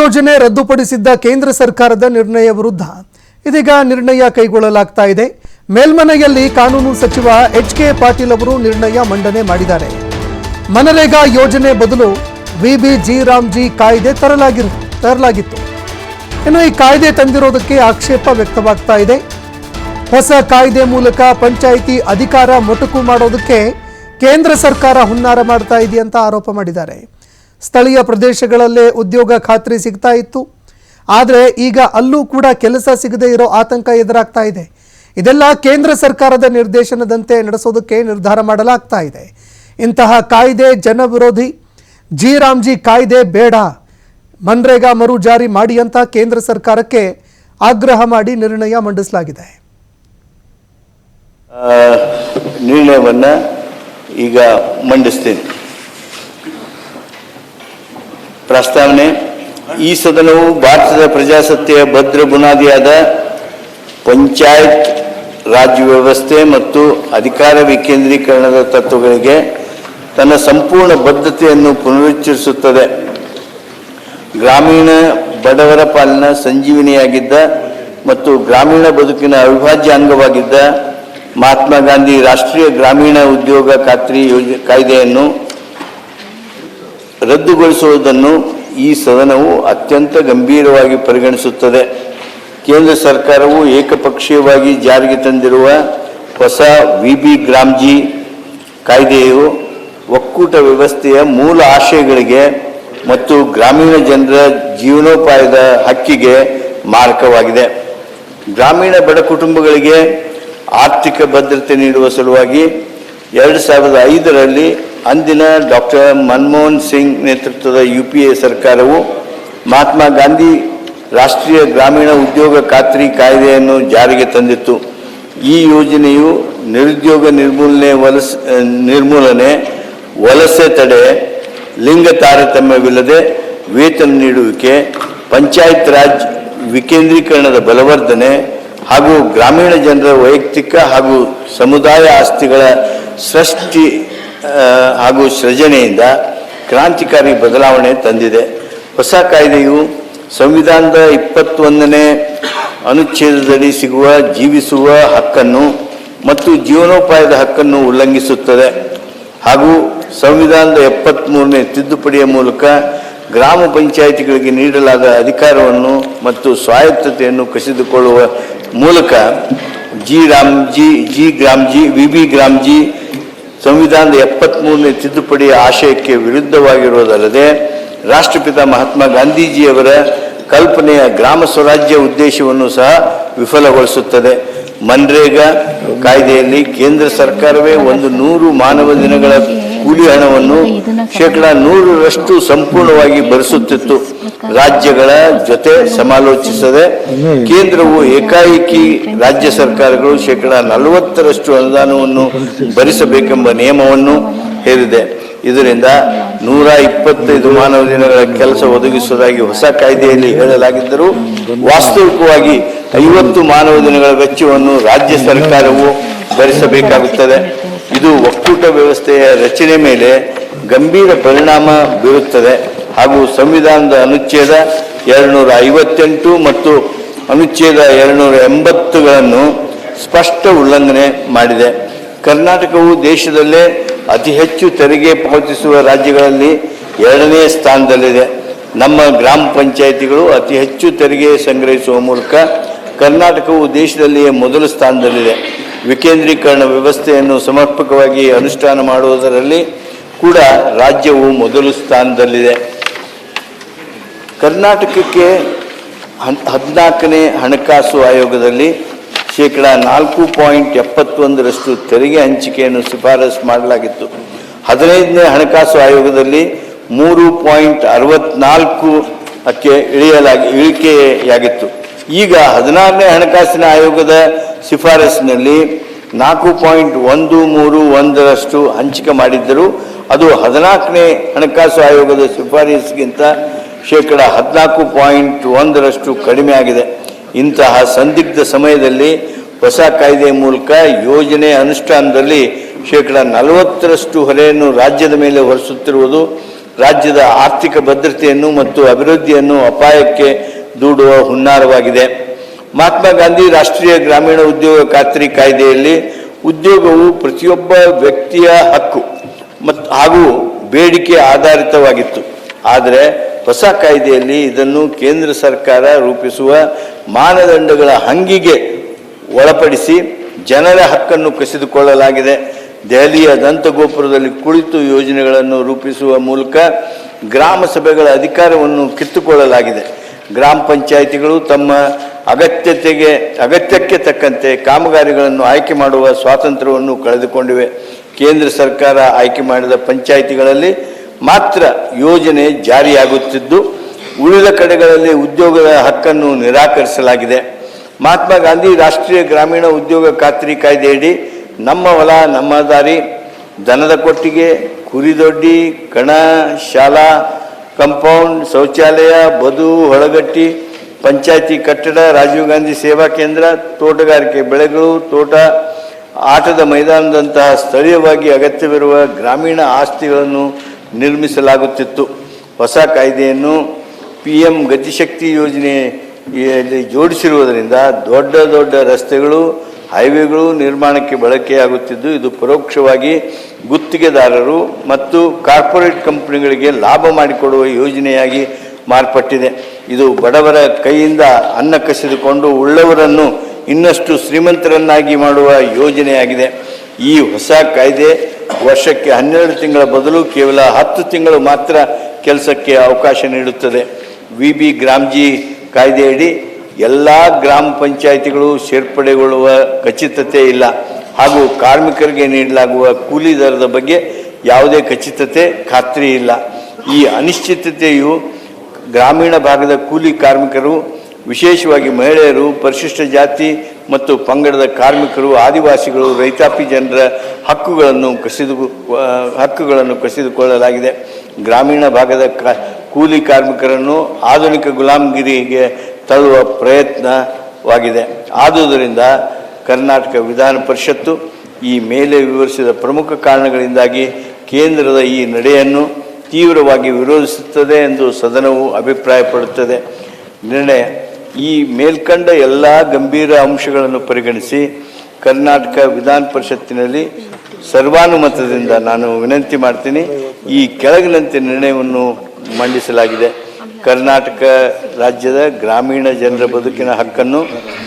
ಯೋಜನೆ ರದ್ದುಪಡಿಸಿದ್ದ ಕೇಂದ್ರ ಸರ್ಕಾರದ ನಿರ್ಣಯ ವಿರುದ್ಧ ಇದೀಗ ನಿರ್ಣಯ ಕೈಗೊಳ್ಳಲಾಗ್ತಾ ಇದೆ. ಮೇಲ್ಮನೆಯಲ್ಲಿ ಕಾನೂನು ಸಚಿವ ಎಚ್ ಕೆ ಪಾಟೀಲ್ ಅವರು ನಿರ್ಣಯ ಮಂಡನೆ ಮಾಡಿದ್ದಾರೆ. ಮನರೇಗಾ ಯೋಜನೆ ಬದಲು ವಿಬಿ ಜಿ ರಾಮ್ಜಿ ಕಾಯ್ದೆ ತರಲಾಗಿರು, ತರಲಾಗಿತ್ತು. ಇನ್ನು ಈ ಕಾಯ್ದೆ ತಂದಿರೋದಕ್ಕೆ ಆಕ್ಷೇಪ ವ್ಯಕ್ತವಾಗ್ತಾ ಇದೆ. ಹೊಸ ಕಾಯ್ದೆ ಮೂಲಕ ಪಂಚಾಯಿತಿ ಅಧಿಕಾರ ಮೊಟಕು ಮಾಡೋದಕ್ಕೆ ಕೇಂದ್ರ ಸರ್ಕಾರ ಹುನ್ನಾರ ಮಾಡ್ತಾ ಇದೆಯಂತ ಆರೋಪ ಮಾಡಿದ್ದಾರೆ. ಸ್ಥಳೀಯ ಪ್ರದೇಶಗಳಲ್ಲೇ ಉದ್ಯೋಗ ಖಾತ್ರಿ ಸಿಗ್ತಾ ಇತ್ತು. ಆದರೆ ಈಗ ಅಲ್ಲೂ ಕೂಡ ಕೆಲಸ ಸಿಗದೇ ಇರೋ ಆತಂಕ ಎದುರಾಗ್ತಾ ಇದೆ. ಇದೆಲ್ಲ ಕೇಂದ್ರ ಸರ್ಕಾರದ ನಿರ್ದೇಶನದಂತೆ ನಡೆಸೋದಕ್ಕೆ ನಿರ್ಧಾರ ಮಾಡಲಾಗ್ತಾ ಇದೆ. ಇಂತಹ ಕಾಯ್ದೆ ಜನವಿರೋಧಿ ಜಿ ರಾಮ್ಜಿ ಕಾಯ್ದೆ ಬೇಡ, ಮನ್ರೇಗಾ ಮರು ಜಾರಿ ಮಾಡಿ ಅಂತ ಕೇಂದ್ರ ಸರ್ಕಾರಕ್ಕೆ ಆಗ್ರಹ ಮಾಡಿ ನಿರ್ಣಯ ಮಂಡಿಸಲಾಗಿದೆ. ನಿರ್ಣಯವನ್ನು ಈಗ ಮಂಡಿಸ್ತೇನೆ. ಪ್ರಸ್ತಾವನೆ. ಈ ಸದನವು ಭಾರತದ ಪ್ರಜಾಸತ್ತೆಯ ಭದ್ರ ಬುನಾದಿಯಾದ ಪಂಚಾಯತ್ ರಾಜ್ ವ್ಯವಸ್ಥೆ ಮತ್ತು ಅಧಿಕಾರ ವಿಕೇಂದ್ರೀಕರಣದ ತತ್ವಗಳಿಗೆ ತನ್ನ ಸಂಪೂರ್ಣ ಬದ್ಧತೆಯನ್ನು ಪುನರುಚ್ಚರಿಸುತ್ತದೆ. ಗ್ರಾಮೀಣ ಬಡವರ ಪಾಲಿನ ಸಂಜೀವಿನಿಯಾಗಿದ್ದ ಮತ್ತು ಗ್ರಾಮೀಣ ಬದುಕಿನ ಅವಿಭಾಜ್ಯ ಅಂಗವಾಗಿದ್ದ ಮಹಾತ್ಮ ಗಾಂಧಿ ರಾಷ್ಟ್ರೀಯ ಗ್ರಾಮೀಣ ಉದ್ಯೋಗ ಖಾತ್ರಿ ಯೋಜ, ಕಾಯ್ದೆಯನ್ನು ರದ್ದುಗೊಳಿಸುವುದನ್ನು ಈ ಸದನವು ಅತ್ಯಂತ ಗಂಭೀರವಾಗಿ ಪರಿಗಣಿಸುತ್ತದೆ. ಕೇಂದ್ರ ಸರ್ಕಾರವು ಏಕಪಕ್ಷೀಯವಾಗಿ ಜಾರಿಗೆ ತಂದಿರುವ ಹೊಸ ವಿ ಬಿ ಗ್ರಾಮ್ಜಿ ಕಾಯ್ದೆಯು ಒಕ್ಕೂಟ ವ್ಯವಸ್ಥೆಯ ಮೂಲ ಆಶಯಗಳಿಗೆ ಮತ್ತು ಗ್ರಾಮೀಣ ಜನರ ಜೀವನೋಪಾಯದ ಹಕ್ಕಿಗೆ ಮಾರಕವಾಗಿದೆ. ಗ್ರಾಮೀಣ ಬಡ ಕುಟುಂಬಗಳಿಗೆ ಆರ್ಥಿಕ ಭದ್ರತೆ ನೀಡುವ ಸಲುವಾಗಿ ಎರಡು ಸಾವಿರದ ಐದರಲ್ಲಿ ಅಂದಿನ ಡಾಕ್ಟರ್ ಮನಮೋಹನ್ ಸಿಂಗ್ ನೇತೃತ್ವದ ಯು ಪಿ ಎ ಸರ್ಕಾರವು ಮಹಾತ್ಮ ಗಾಂಧಿ ರಾಷ್ಟ್ರೀಯ ಗ್ರಾಮೀಣ ಉದ್ಯೋಗ ಖಾತ್ರಿ ಕಾಯ್ದೆಯನ್ನು ಜಾರಿಗೆ ತಂದಿತ್ತು. ಈ ಯೋಜನೆಯು ನಿರುದ್ಯೋಗ ನಿರ್ಮೂಲನೆ ವಲಸ ನಿರ್ಮೂಲನೆ, ವಲಸೆ ತಡೆ, ಲಿಂಗ ತಾರತಮ್ಯವಿಲ್ಲದೆ ವೇತನ ನೀಡುವಿಕೆ, ಪಂಚಾಯತ್ ರಾಜ್ ವಿಕೇಂದ್ರೀಕರಣದ ಬಲವರ್ಧನೆ ಹಾಗೂ ಗ್ರಾಮೀಣ ಜನರ ವೈಯಕ್ತಿಕ ಹಾಗೂ ಸಮುದಾಯ ಆಸ್ತಿಗಳ ಸೃಷ್ಟಿ ಹಾಗೂ ಸೃಜನೆಯಿಂದ ಕ್ರಾಂತಿಕಾರಿ ಬದಲಾವಣೆ ತಂದಿದೆ. ಹೊಸ ಕಾಯ್ದೆಯು ಸಂವಿಧಾನದ ಇಪ್ಪತ್ತೊಂದನೇ ಅನುಚ್ಛೇದದಡಿ ಸಿಗುವ, ಜೀವಿಸುವ ಹಕ್ಕನ್ನು ಮತ್ತು ಜೀವನೋಪಾಯದ ಹಕ್ಕನ್ನು ಉಲ್ಲಂಘಿಸುತ್ತದೆ. ಹಾಗೂ ಸಂವಿಧಾನದ ಎಪ್ಪತ್ತ್ಮೂರನೇ ತಿದ್ದುಪಡಿಯ ಮೂಲಕ ಗ್ರಾಮ ಪಂಚಾಯಿತಿಗಳಿಗೆ ನೀಡಲಾದ ಅಧಿಕಾರವನ್ನು ಮತ್ತು ಸ್ವಾಯತ್ತತೆಯನ್ನು ಕಸಿದುಕೊಳ್ಳುವ ಮೂಲಕ G Ramji G Gramji V B Gramji ಸಂವಿಧಾನದ ಎಪ್ಪತ್ತ್ಮೂರನೇ ತಿದ್ದುಪಡಿ ಆಶಯಕ್ಕೆ ವಿರುದ್ಧವಾಗಿರುವುದಲ್ಲದೆ ರಾಷ್ಟ್ರಪಿತ ಮಹಾತ್ಮ ಗಾಂಧೀಜಿಯವರ ಕಲ್ಪನೆಯ ಗ್ರಾಮ ಸ್ವರಾಜ್ಯ ಉದ್ದೇಶವನ್ನು ಸಹ ವಿಫಲಗೊಳಿಸುತ್ತದೆ. ಮನ್ರೇಗಾ ಕಾಯ್ದೆಯಲ್ಲಿ ಕೇಂದ್ರ ಸರ್ಕಾರವೇ ಒಂದು ನೂರು ಮಾನವ ದಿನಗಳ ಕೂಲಿ ಹಣವನ್ನು ಶೇಕಡ ನೂರರಷ್ಟು ಸಂಪೂರ್ಣವಾಗಿ ಭರಿಸುತ್ತಿತ್ತು. ರಾಜ್ಯಗಳ ಜೊತೆ ಸಮಾಲೋಚಿಸದೆ ಕೇಂದ್ರವು ಏಕಾಏಕಿ ರಾಜ್ಯ ಸರ್ಕಾರಗಳು ಶೇಕಡ ನಲವತ್ತರಷ್ಟು ಅನುದಾನವನ್ನು ಭರಿಸಬೇಕೆಂಬ ನಿಯಮವನ್ನು ಹೇರಿದೆ. ಇದರಿಂದ ನೂರ ಇಪ್ಪತ್ತೈದು ಮಾನವ ದಿನಗಳ ಕೆಲಸ ಒದಗಿಸುವುದಾಗಿ ಹೊಸ ಕಾಯ್ದೆಯಲ್ಲಿ ಹೇಳಲಾಗಿದ್ದರೂ ವಾಸ್ತವಿಕವಾಗಿ ಐವತ್ತು ಮಾನವ ದಿನಗಳ ವೆಚ್ಚವನ್ನು ರಾಜ್ಯ ಸರ್ಕಾರವು ಭರಿಸಬೇಕಾಗುತ್ತದೆ. ಇದು ಒಕ್ಕೂಟ ವ್ಯವಸ್ಥೆಯ ರಚನೆ ಮೇಲೆ ಗಂಭೀರ ಪರಿಣಾಮ ಬೀರುತ್ತದೆ. ಹಾಗೂ ಸಂವಿಧಾನದ ಅನುಚ್ಛೇದ ಎರಡುನೂರ ಐವತ್ತೆಂಟು ಮತ್ತು ಅನುಚ್ಛೇದ ಎರಡುನೂರ ಎಂಬತ್ತುಗಳನ್ನು ಸ್ಪಷ್ಟ ಉಲ್ಲಂಘನೆ ಮಾಡಿದೆ. ಕರ್ನಾಟಕವು ದೇಶದಲ್ಲೇ ಅತಿ ಹೆಚ್ಚು ತೆರಿಗೆ ಪಾವತಿಸುವ ರಾಜ್ಯಗಳಲ್ಲಿ ಎರಡನೇ ಸ್ಥಾನದಲ್ಲಿದೆ. ನಮ್ಮ ಗ್ರಾಮ ಪಂಚಾಯಿತಿಗಳು ಅತಿ ಹೆಚ್ಚು ತೆರಿಗೆ ಸಂಗ್ರಹಿಸುವ ಮೂಲಕ ಕರ್ನಾಟಕವು ದೇಶದಲ್ಲಿಯೇ ಮೊದಲ ಸ್ಥಾನದಲ್ಲಿದೆ. ವಿಕೇಂದ್ರೀಕರಣ ವ್ಯವಸ್ಥೆಯನ್ನು ಸಮರ್ಪಕವಾಗಿ ಅನುಷ್ಠಾನ ಮಾಡುವುದರಲ್ಲಿ ಕೂಡ ರಾಜ್ಯವು ಮೊದಲು ಸ್ಥಾನದಲ್ಲಿದೆ. ಕರ್ನಾಟಕಕ್ಕೆ ಹದಿನಾಲ್ಕನೇ ಹಣಕಾಸು ಆಯೋಗದಲ್ಲಿ ಶೇಕಡ ನಾಲ್ಕು ಪಾಯಿಂಟ್ ಎಪ್ಪತ್ತೊಂದರಷ್ಟು ತೆರಿಗೆ ಹಂಚಿಕೆಯನ್ನು ಶಿಫಾರಸು ಮಾಡಲಾಗಿತ್ತು. ಹದಿನೈದನೇ ಹಣಕಾಸು ಆಯೋಗದಲ್ಲಿ ಮೂರು ಪಾಯಿಂಟ್ ಅರವತ್ನಾಲ್ಕು ಅಕ್ಕೆ ಇಳಿಯಲಾಗಿ, ಇಳಿಕೆಯಾಗಿತ್ತು. ಈಗ ಹದಿನಾರನೇ ಹಣಕಾಸಿನ ಆಯೋಗದ ಶಿಫಾರಸಿನಲ್ಲಿ ನಾಲ್ಕು ಪಾಯಿಂಟ್ ಒಂದು ಮೂರು ಒಂದರಷ್ಟು ಹಂಚಿಕೆ ಮಾಡಿದ್ದರು. ಅದು ಹದಿನಾಲ್ಕನೇ ಹಣಕಾಸು ಆಯೋಗದ ಶಿಫಾರಸಿಗಿಂತ ಶೇಕಡ ಹದಿನಾಲ್ಕು ಪಾಯಿಂಟ್ ಒಂದರಷ್ಟು ಕಡಿಮೆ ಆಗಿದೆ. ಇಂತಹ ಸಂದಿಗ್ಧ ಸಮಯದಲ್ಲಿ ಹೊಸ ಕಾಯ್ದೆ ಮೂಲಕ ಯೋಜನೆ ಅನುಷ್ಠಾನದಲ್ಲಿ ಶೇಕಡ ನಲವತ್ತರಷ್ಟು ಹೊರೆಯನ್ನು ರಾಜ್ಯದ ಮೇಲೆ ಹೊರಿಸುತ್ತಿರುವುದು, ರಾಜ್ಯದ ಆರ್ಥಿಕ ಭದ್ರತೆಯನ್ನು ಮತ್ತು ಅಭಿವೃದ್ಧಿಯನ್ನು ಅಪಾಯಕ್ಕೆ ದೂಡುವ ಹುನ್ನಾರವಾಗಿದೆ. ಮಹಾತ್ಮ ಗಾಂಧಿ ರಾಷ್ಟ್ರೀಯ ಗ್ರಾಮೀಣ ಉದ್ಯೋಗ ಖಾತ್ರಿ ಕಾಯ್ದೆಯಲ್ಲಿ ಉದ್ಯೋಗವು ಪ್ರತಿಯೊಬ್ಬ ವ್ಯಕ್ತಿಯ ಹಕ್ಕು ಮತ್ತು ಹಾಗೂ ಬೇಡಿಕೆ ಆಧಾರಿತವಾಗಿತ್ತು. ಆದರೆ ಹೊಸ ಕಾಯ್ದೆಯಲ್ಲಿ ಇದನ್ನು ಕೇಂದ್ರ ಸರ್ಕಾರ ರೂಪಿಸುವ ಮಾನದಂಡಗಳ ಹಂಗಿಗೆ ಒಳಪಡಿಸಿ ಜನರ ಹಕ್ಕನ್ನು ಕಸಿದುಕೊಳ್ಳಲಾಗಿದೆ. ದೆಹಲಿಯ ದಂತಗೋಪುರದಲ್ಲಿ ಕುಳಿತು ಯೋಜನೆಗಳನ್ನು ರೂಪಿಸುವ ಮೂಲಕ ಗ್ರಾಮ ಸಭೆಗಳ ಅಧಿಕಾರವನ್ನು ಕಿತ್ತುಕೊಳ್ಳಲಾಗಿದೆ. ಗ್ರಾಮ ಪಂಚಾಯಿತಿಗಳು ತಮ್ಮ ಅಗತ್ಯತೆಗೆ, ಅಗತ್ಯಕ್ಕೆ ತಕ್ಕಂತೆ ಕಾಮಗಾರಿಗಳನ್ನು ಆಯ್ಕೆ ಮಾಡುವ ಸ್ವಾತಂತ್ರ್ಯವನ್ನು ಕಳೆದುಕೊಂಡಿವೆ. ಕೇಂದ್ರ ಸರ್ಕಾರ ಆಯ್ಕೆ ಮಾಡಿದ ಪಂಚಾಯಿತಿಗಳಲ್ಲಿ ಮಾತ್ರ ಯೋಜನೆ ಜಾರಿಯಾಗುತ್ತಿದ್ದು, ಉಳಿದ ಕಡೆಗಳಲ್ಲಿ ಉದ್ಯೋಗದ ಹಕ್ಕನ್ನು ನಿರಾಕರಿಸಲಾಗಿದೆ. ಮಹಾತ್ಮ ಗಾಂಧಿ ರಾಷ್ಟ್ರೀಯ ಗ್ರಾಮೀಣ ಉದ್ಯೋಗ ಖಾತ್ರಿ ಕಾಯ್ದೆಯಡಿ ನಮ್ಮ ಹೊಲ, ನಮ್ಮ ದಾರಿ, ದನದ ಕೊಟ್ಟಿಗೆ ಕುರಿದೊಡ್ಡಿ ಕಣ, ಶಾಲಾ ಕಂಪೌಂಡ್ ಶೌಚಾಲಯ, ಬದು, ಹೊಳಗಟ್ಟಿ, ಪಂಚಾಯತಿ ಕಟ್ಟಡ, ರಾಜೀವ್ ಗಾಂಧಿ ಸೇವಾ ಕೇಂದ್ರ, ತೋಟಗಾರಿಕೆ ಬೆಳೆಗಳು, ತೋಟ, ಆಟದ ಮೈದಾನದಂತಹ ಸ್ಥಳೀಯವಾಗಿ ಅಗತ್ಯವಿರುವ ಗ್ರಾಮೀಣ ಆಸ್ತಿಗಳನ್ನು ನಿರ್ಮಿಸಲಾಗುತ್ತಿತ್ತು. ಹೊಸ ಕಾಯ್ದೆಯನ್ನು ಪಿ ಎಂ ಗತಿಶಕ್ತಿ ಯೋಜನೆಯಲ್ಲಿ ಜೋಡಿಸಿರುವುದರಿಂದ ದೊಡ್ಡ ದೊಡ್ಡ ರಸ್ತೆಗಳು ಹೈವೇಗಳು ನಿರ್ಮಾಣಕ್ಕೆ ಬಳಕೆಯಾಗುತ್ತಿದ್ದು, ಇದು ಪರೋಕ್ಷವಾಗಿ ಗುತ್ತಿಗೆದಾರರು ಮತ್ತು ಕಾರ್ಪೊರೇಟ್ ಕಂಪನಿಗಳಿಗೆ ಲಾಭ ಮಾಡಿಕೊಡುವ ಯೋಜನೆಯಾಗಿ ಮಾರ್ಪಟ್ಟಿದೆ. ಇದು ಬಡವರ ಕೈಯಿಂದ ಅನ್ನ ಕಸಿದುಕೊಂಡು ಉಳ್ಳವರನ್ನು ಇನ್ನಷ್ಟು ಶ್ರೀಮಂತರನ್ನಾಗಿ ಮಾಡುವ ಯೋಜನೆಯಾಗಿದೆ. ಈ ಹೊಸ ಕಾಯ್ದೆ ವರ್ಷಕ್ಕೆ ಹನ್ನೆರಡು ತಿಂಗಳ ಬದಲು ಕೇವಲ ಹತ್ತು ತಿಂಗಳು ಮಾತ್ರ ಕೆಲಸಕ್ಕೆ ಅವಕಾಶ ನೀಡುತ್ತದೆ. ವಿ ಬಿ ಗ್ರಾಮ್ಜಿ ಕಾಯ್ದೆಯಡಿ ಎಲ್ಲ ಗ್ರಾಮ ಪಂಚಾಯಿತಿಗಳು ಸೇರ್ಪಡೆಗೊಳ್ಳುವ ಖಚಿತತೆ ಇಲ್ಲ. ಹಾಗೂ ಕಾರ್ಮಿಕರಿಗೆ ನೀಡಲಾಗುವ ಕೂಲಿ ದರದ ಬಗ್ಗೆ ಯಾವುದೇ ಖಚಿತತೆ, ಖಾತ್ರಿ ಇಲ್ಲ. ಈ ಅನಿಶ್ಚಿತತೆಯು ಗ್ರಾಮೀಣ ಭಾಗದ ಕೂಲಿ ಕಾರ್ಮಿಕರು, ವಿಶೇಷವಾಗಿ ಮಹಿಳೆಯರು, ಪರಿಶಿಷ್ಟ ಜಾತಿ ಮತ್ತು ಪಂಗಡದ ಕಾರ್ಮಿಕರು, ಆದಿವಾಸಿಗಳು, ರೈತಾಪಿ ಜನರ ಹಕ್ಕುಗಳನ್ನು ಕಸಿದು, ಹಕ್ಕುಗಳನ್ನು ಕಸಿದುಕೊಳ್ಳಲಾಗಿದೆ. ಗ್ರಾಮೀಣ ಭಾಗದ ಕೂಲಿ ಕಾರ್ಮಿಕರನ್ನು ಆಧುನಿಕ ಗುಲಾಮಗಿರಿಗೆ ತಳ್ಳುವ ಪ್ರಯತ್ನವಾಗಿದೆ. ಆದುದರಿಂದ ಕರ್ನಾಟಕ ವಿಧಾನ ಪರಿಷತ್ತು ಈ ಮೇಲೆ ವಿವರಿಸಿದ ಪ್ರಮುಖ ಕಾರಣಗಳಿಂದಾಗಿ ಕೇಂದ್ರದ ಈ ನಡೆಯನ್ನು ತೀವ್ರವಾಗಿ ವಿರೋಧಿಸುತ್ತದೆ ಎಂದು ಸದನವು ಅಭಿಪ್ರಾಯಪಡುತ್ತದೆ. ನಿರ್ಣಯ, ಈ ಮೇಲ್ಕಂಡ ಎಲ್ಲ ಗಂಭೀರ ಅಂಶಗಳನ್ನು ಪರಿಗಣಿಸಿ ಕರ್ನಾಟಕ ವಿಧಾನ ಪರಿಷತ್ತಿನಲ್ಲಿ ಸರ್ವಾನುಮತದಿಂದ ನಾನು ವಿನಂತಿ ಮಾಡ್ತೀನಿ. ಈ ಕೆಳಗಿನಂತೆ ನಿರ್ಣಯವನ್ನು ಮಂಡಿಸಲಾಗಿದೆ. ಕರ್ನಾಟಕ ರಾಜ್ಯದ ಗ್ರಾಮೀಣ ಜನರ ಬದುಕಿನ ಹಕ್ಕನ್ನು